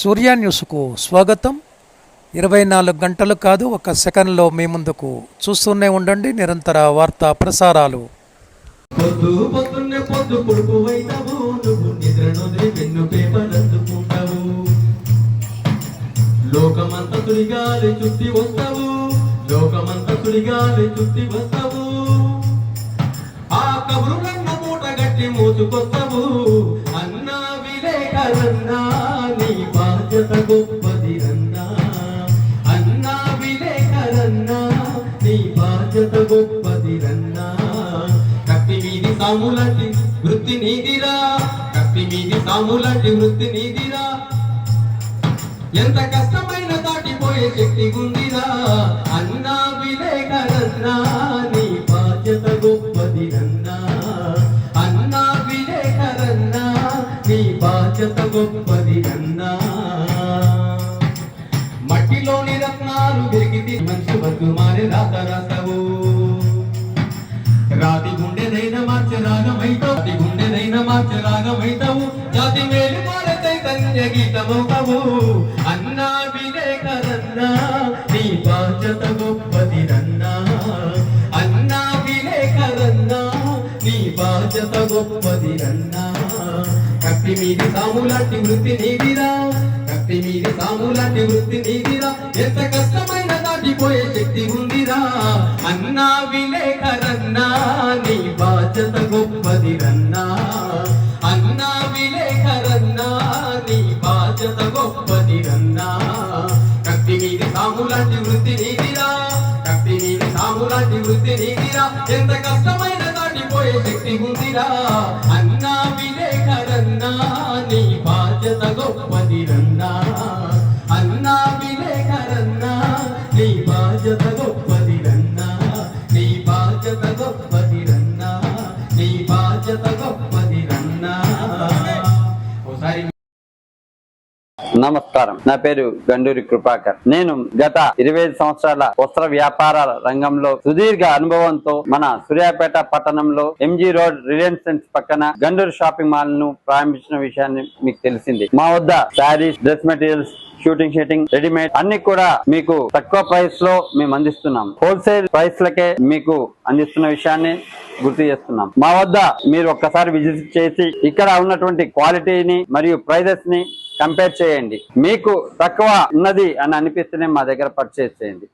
సూర్య న్యూస్కు స్వాగతం. ఇరవై నాలుగు గంటలు కాదు ఒక సెకండ్లో మీ ముందుకు చూస్తూనే ఉండండి. నిరంతర వార్తా ప్రసారాలు. పొద్దు పొద్దున్నే పొద్దు పొడుపు వైనవు నువ్వు వెన్ను లోకమంత తుడిగాలి చుట్టి వస్తావు లోకమంత తుడిగాలి చుట్టి వస్తావు. ఆ కబురులన్న మూట గట్టి మోసుకొస్తావు అన్నా విలేకరన్నా నీ జత గొప్పది అన్నా అన్నా విలేకరన్నా నీ బాధ్యత గొప్పది రన్నా కత్తి మీది సాములటి వృత్తి నీదిరా కత్తి మీది సాములటి వృత్తి నీదిరా. ఎంత కష్టమైన దాటిపోయే శక్తి ఉందిరా అన్నా విలేకరన్నా నీ బాధ్యత గొప్పది రన్నా అన్నా విలేకరన్నా నీ బాధ్యత గొప్పది రన్నా నీలోని రత్నాలు వెలిగితే మనిషి బతుకు మారే రాత రాసవు రాతి గుండెదైన మార్చ రాగమైతావు. రాతి గుండెదైన మార్చ రాగమైతావు. జాతి మేలు మార చైతన్య గీతమవుతావు అన్నా విలేకరన్నా నీ బాధ్యత గొప్పది రన్నా అన్నా విలేకరన్నా నీ బాధ్యత గొప్పది రన్నా కత్తి మీది సాములాంటి వృత్తి నీదిరా. కత్తి మీది సాములాంటి వృత్తి నీదిరా. ఎంత కష్టమైన దాటిపోయే శక్తి ఉందిరా. అన్నా విలేకరన్నా నీ బాధ్యత గొప్పది రన్నా. అన్నా విలేకరన్నా నీ బాధ్యత గొప్పది రన్నా. కత్తి మీది సాములాంటి వృత్తి నీదిరా. కత్తి మీది సాములాంటి వృత్తి నీదిరా. ఎంత కష్టమైన దాటిపోయే శక్తి ఉందిరా. అన్నా విలేకరన్నా నీ బాధ్యత గొప్పది నమస్కారం. నా పేరు గండూరి కృపాకర్. నేను గత ఇరవై ఐదు సంవత్సరాల వస్త్ర వ్యాపార రంగంలో సుదీర్ఘ అనుభవంతో మన సూర్యాపేట పట్టణంలో ఎంజీ రోడ్ రిలయన్స్ సెన్స్ పక్కన గండూరి షాపింగ్ మాల్ను ప్రారంభించిన విషయాన్ని మీకు తెలిసింది. మా వద్ద saris dress materials shooting sheeting readymade అన్ని కూడా మీకు తక్కువ ప్రైస్లో మేము అందిస్తున్నాం. హోల్సేల్ ప్రైస్ లకే మీకు అందిస్తున్న విషయాన్ని గుర్తు చేస్తున్నాం. మా వద్ద మీరు ఒక్కసారి విజిట్ చేసి ఇక్కడ ఉన్నటువంటి క్వాలిటీని మరియు ప్రైజెస్ని కంపేర్ చేయండి. మీకు తక్కువ ఉన్నది అని అనిపిస్తేనే మా దగ్గర పర్చేస్ చేయండి.